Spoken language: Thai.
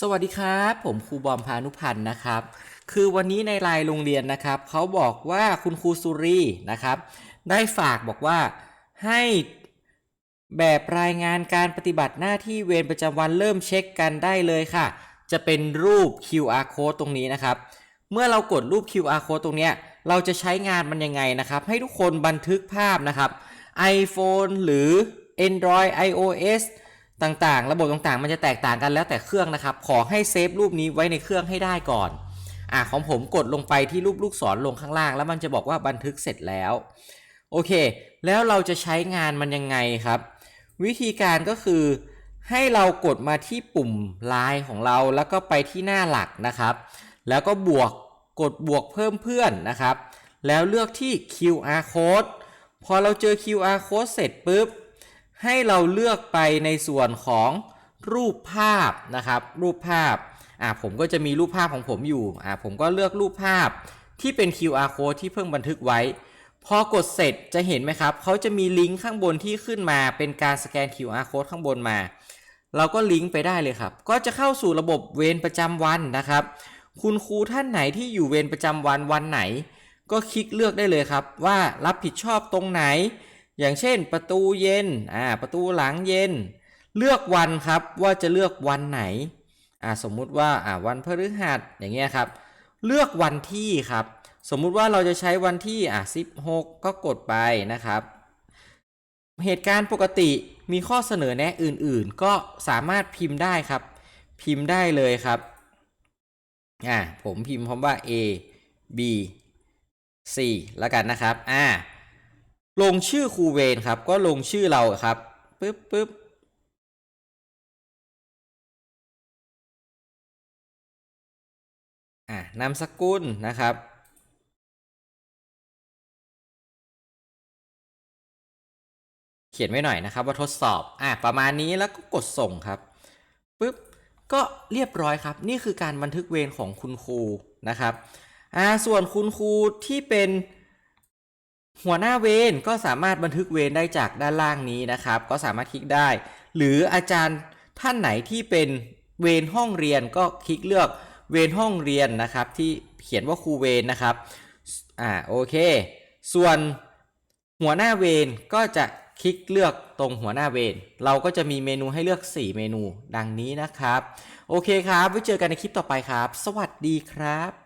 สวัสดีครับ ผมครูบอมพานุพันธ์นะครับ คือวันนี้ในไลน์โรงเรียนนะครับเขาบอกว่าคุณครูสุรีนะครับ ได้ฝากบอกว่าให้แบบรายงานการปฏิบัติหน้าที่เวรประจำวันเริ่มเช็คกันได้เลยค่ะ จะเป็นรูป QR code ตรงนี้นะครับ เมื่อเรากดรูป QR code ตรงนี้เราจะใช้งานมันยังไงนะครับ ให้ทุกคนบันทึกภาพนะครับ iPhone หรือ Android iOS ต่างๆ ระบบต่างๆ มันจะแตกต่างกันแล้วแต่เครื่องนะครับ ขอให้เซฟรูปนี้ไว้ในเครื่องให้ได้ก่อนอะของผมกดลงไปที่รูปลูกศรลงข้างล่าง แล้วมันจะบอกว่าบันทึกเสร็จแล้ว โอเค แล้วเราจะใช้งานมันยังไงครับ วิธีการก็คือ ให้เรากดมาที่ปุ่มไลน์ของเราแล้วก็ไปที่หน้าหลักนะครับ แล้วก็บวกกดบวกเพิ่มเพื่อนนะครับ แล้วเลือกที่ QR code พอเราเจอ QR code เสร็จปุ๊บ ให้เราเลือกไปในส่วนของรูปภาพนะครับ รูปภาพอ่าผมก็จะมีรูปภาพของผมอยู่อ่าผมก็เลือกรูปภาพที่เป็น QR code ที่เพิ่งบันทึกไว้ พอกดเสร็จจะเห็นไหมครับเขาจะมีลิงก์ข้างบนที่ขึ้นมาเป็นการสแกน QR code ข้างบนมา เราก็ลิงก์ไปได้เลยครับ ก็จะเข้าสู่ระบบเวรประจำวันนะครับ คุณครูท่านไหนที่อยู่เวรประจำวันวันไหน ก็คลิกเลือกได้เลยครับ ว่ารับผิดชอบตรงไหน อย่างเช่นประตูเย็นอ่าประตูหลังเย็น เลือกวันครับว่าจะเลือกวันไหนอ่าสมมุติว่าอ่าวันพฤหัสอย่างเงี้ยครับ เลือกวันที่ครับ สมมุติว่าเราจะใช้วันที่อะ16 ก็กดไปนะครับ เหตุการณ์ปกติมีข้อเสนอแนะอื่นๆ ก็สามารถพิมพ์ได้ครับ พิมพ์ได้เลยครับอ่าผมพิมพ์คำว่า A B C แล้วกันนะครับอ่า ลงชื่อครูเวรครับ ก็ลงชื่อเราครับปึ๊บปึ๊บอ่านามสกุลนะครับ เขียนไว้หน่อยนะครับ ว่าทดสอบอะประมาณนี้แล้วก็กดส่งครับปุ๊บก็เรียบร้อยครับ นี่คือการบันทึกเวรของคุณครูนะครับอ่าส่วนคุณครูที่เป็น หัวหน้าเวรก็สามารถบันทึกเวรได้จากด้านล่างนี้นะครับ ก็สามารถคลิกได้ หรืออาจารย์ท่านไหนที่เป็นเวรห้องเรียนก็คลิกเลือกเวรห้องเรียนนะครับ ที่เขียนว่าครูเวรนะครับอ่าโอเค ส่วนหัวหน้าเวรก็จะคลิกเลือกตรงหัวหน้าเวรเราก็จะมีเมนูให้เลือก 4 เมนูดังนี้นะครับ โอเคครับ ไว้เจอกันในคลิปต่อไปครับ สวัสดีครับ